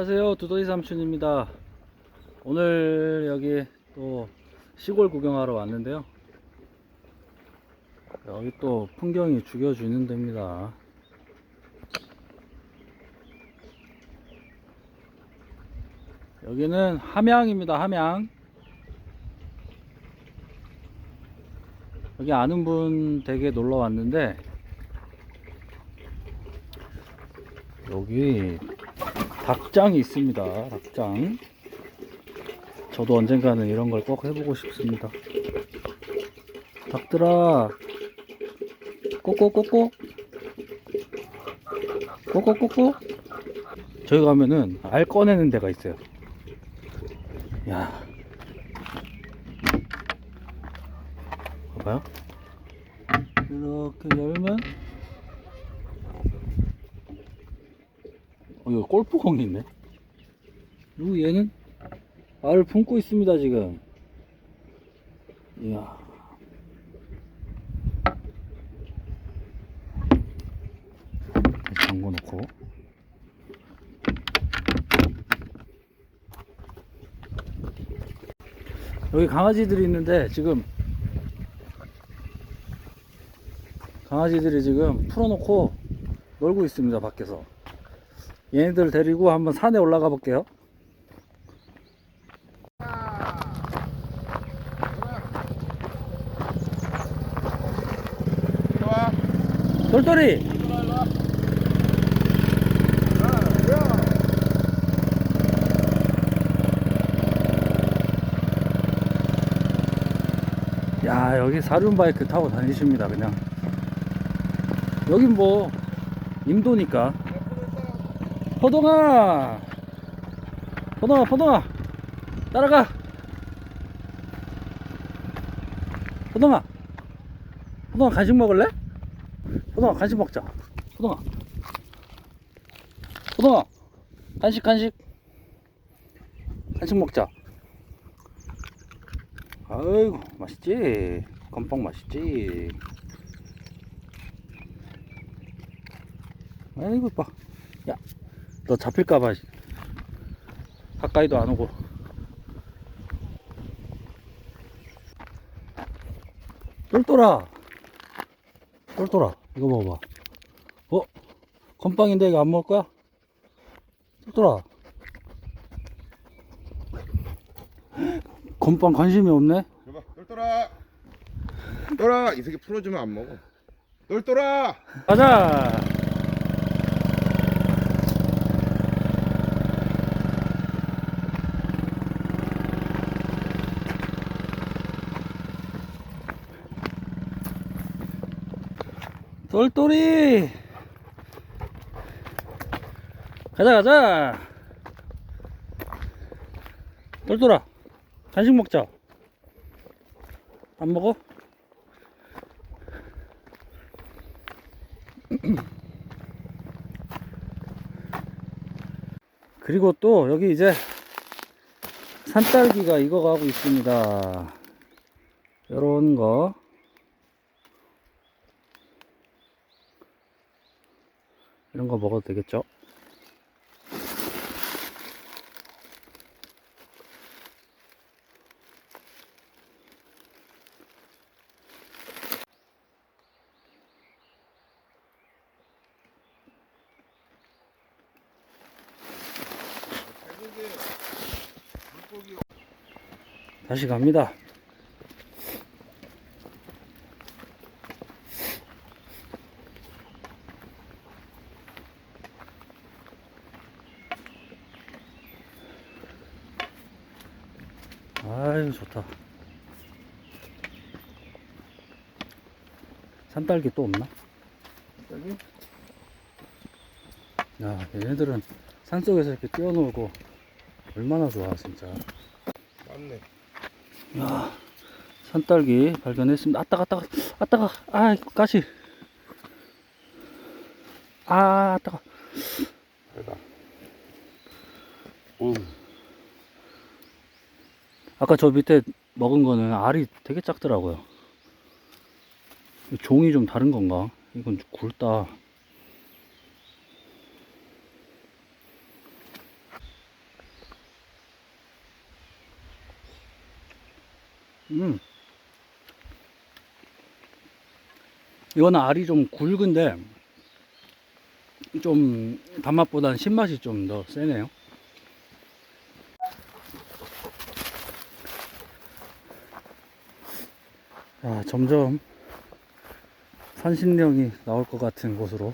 안녕하세요. 두더지 삼촌입니다. 오늘 여기 또 시골 구경하러 왔는데요. 여기 또 풍경이 죽여주는 데입니다. 여기는 함양입니다 함양. 여기 아는 분 댁에 놀러 왔는데 여기 닭장이 있습니다. 닭장. 저도 언젠가는 이런 걸 꼭 해보고 싶습니다. 닭들아, 꼬꼬꼬꼬, 꼬꼬꼬꼬. 저기 가면은 알 꺼내는 데가 있어요. 야, 봐봐요. 이렇게 열면 어, 이거 골프공이 있네. 그리고 얘는 알을 품고 있습니다, 지금. 이야. 잠궈 놓고. 여기 강아지들이 있는데, 지금. 강아지들이 지금 풀어놓고 놀고 있습니다, 밖에서. 얘네들 데리고 한번 산에 올라가 볼게요. 똘똘이! 야, 여기 사륜 바이크 타고 다니십니다, 그냥. 여긴 뭐, 임도니까. 호동아! 호동아, 호동아! 따라가! 호동아! 호동아, 간식 먹을래? 호동아, 간식 먹자. 호동아. 호동아! 간식, 간식. 간식 먹자. 아이고, 맛있지? 건빵 맛있지? 아이고, 이뻐. 야, 너 잡힐까봐 가까이도 안 오고. 똘똘아, 똘똘아, 이거 먹어봐. 어? 건빵인데 이거 안 먹을 거야? 똘똘아. 건빵 관심이 없네? 줘봐. 똘똘아. 똘똘아. 이 새끼 풀어주면 안 먹어. 똘똘아. 가자! 똘똘이! 가자, 가자! 똘똘아, 간식 먹자. 안 먹어? 그리고 또 여기 이제 산딸기가 익어가고 있습니다. 요런 거. 이런 거 먹어도 되겠죠? 다시 갑니다. 아유, 좋다. 산딸기 또 없나? 여기. 야, 얘네들은 산 속에서 이렇게 뛰어놀고 얼마나 좋아, 진짜. 맞네. 야, 산딸기 발견했습니다. 아따가, 아따가, 아따가, 아, 가시. 아, 아따가. 여기다. 오. 아까 저 밑에 먹은 거는 알이 되게 작더라고요. 종이 좀 다른 건가? 이건 굵다. 음. 이건 알이 좀 굵은데 좀 단맛보다는 신맛이 좀 더 세네요. 점점 산신령이 나올 것 같은 곳으로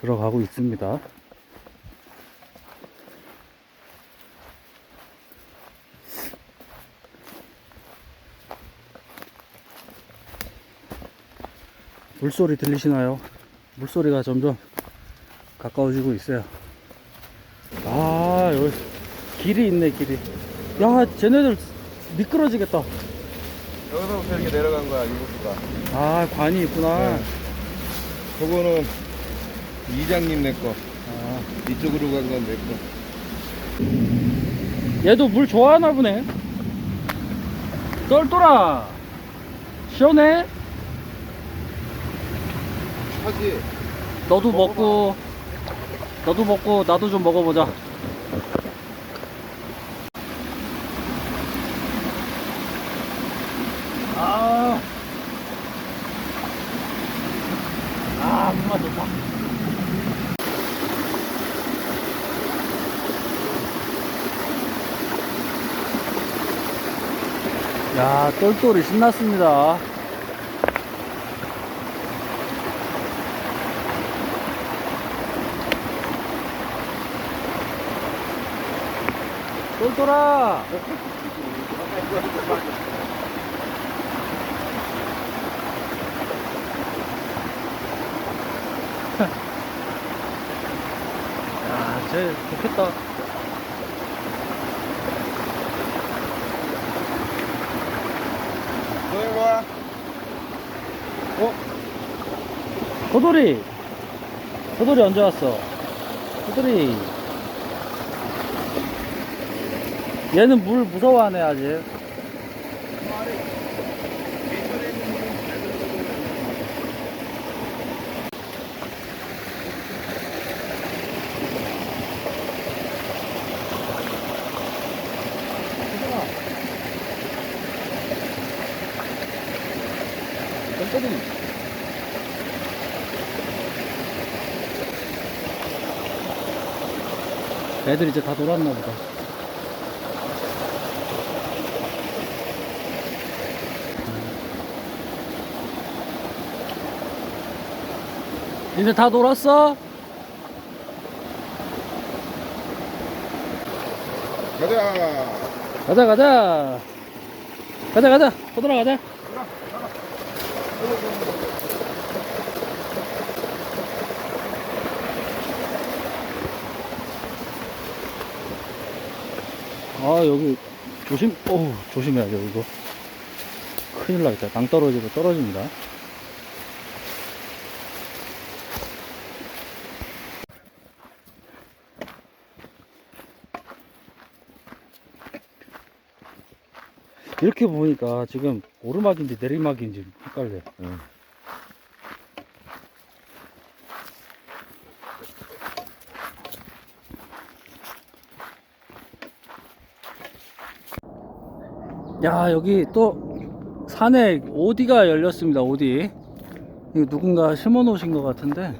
들어가고 있습니다. 물소리 들리시나요? 물소리가 점점 가까워지고 있어요. 아, 여기 길이 있네, 길이. 야, 쟤네들 미끄러지겠다. 여기서부터 이렇게 내려간 거야 이곳가. 아, 관이 있구나. 네. 저거는 이장님 내 거. 아, 이쪽으로 간 건 내 거. 얘도 물 좋아하나 보네. 똘똘아, 시원해? 하지. 너도 먹고, 너도 먹고, 나도 좀 먹어보자. 아, 아, 물맛 좋다. 야, 똘똘이 신났습니다. 똘똘아! 야, 쟤 좋겠다. 너 일로 와. 어? 도돌이! 도돌이 언제 왔어? 도돌이! 얘는 물 무서워하네, 아직. 똘똘이. 애들 이제 다 놀았나 보다. 이제 다 놀았어? 가자. 가자, 가자. 가자, 가자. 호들아, 가자. 아, 여기 조심, 오, 조심해야 돼, 이거. 큰일 나겠다. 낭 떨어지고 떨어집니다. 이렇게 보니까 지금 오르막인지 내리막인지 헷갈려. 응. 야, 여기 또 산에 오디가 열렸습니다, 오디. 이거 누군가 심어 놓으신 것 같은데,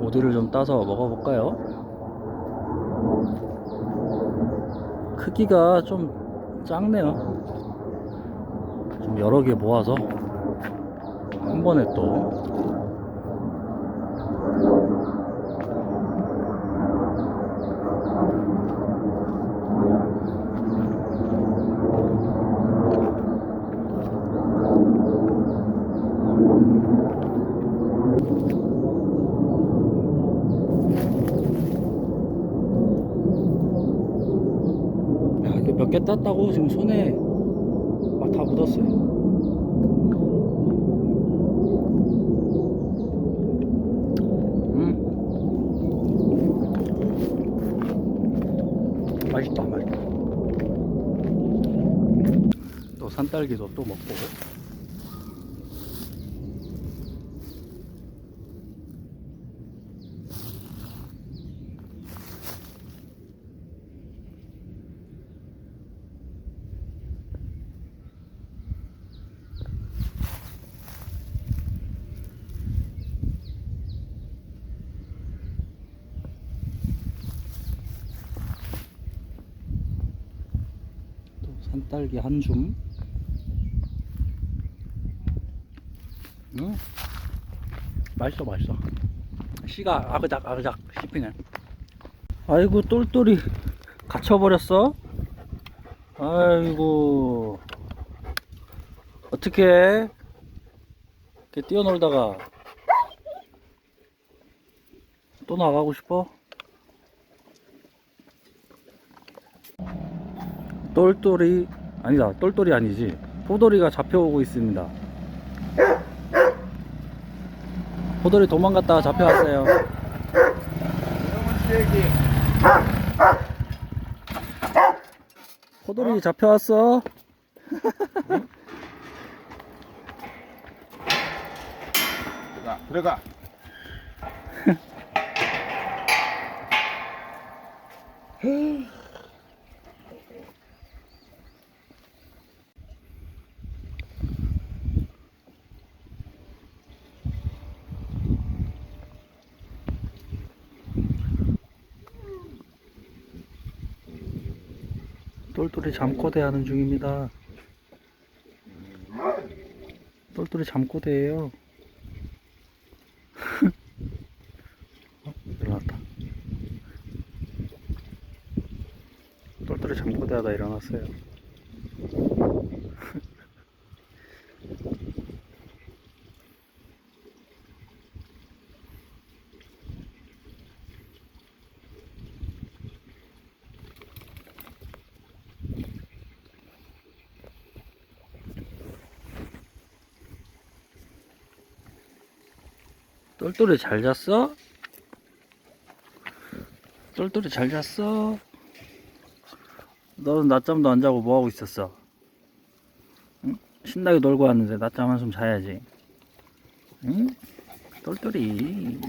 오디를 좀 따서 먹어볼까요? 크기가 좀 작네요. 좀 여러 개 모아서 한 번에 또 몇 개 땄다고 지금 손에 막 다 묻었어요. 음. 맛있다, 맛있다. 또 산딸기도 또 먹고. 산 딸기 한 줌. 응? 맛있어, 맛있어. 씨가 아그작, 아그작 씹히네. 아이고, 똘똘이 갇혀버렸어? 아이고. 어떻게 이렇게 뛰어놀다가 또 나가고 싶어? 똘똘이 아니다 똘똘이 아니지. 포돌이가 잡혀오고 있습니다. 포돌이 도망갔다가 잡혀왔어요. 포돌이 잡혀왔어? 들어가 들어가 똘똘이 잠꼬대 하는 중입니다. 똘똘이 잠꼬대예요. 어? 일어났다. 똘똘이 잠꼬대 하다 일어났어요 똘똘이 잘 잤어? 똘똘이 잘 잤어? 너는 낮잠도 안 자고 뭐하고 있었어? 응? 신나게 놀고 왔는데 낮잠 한숨 자야지 응? 똘똘이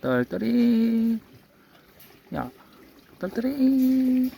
똘똘이 야 똘똘이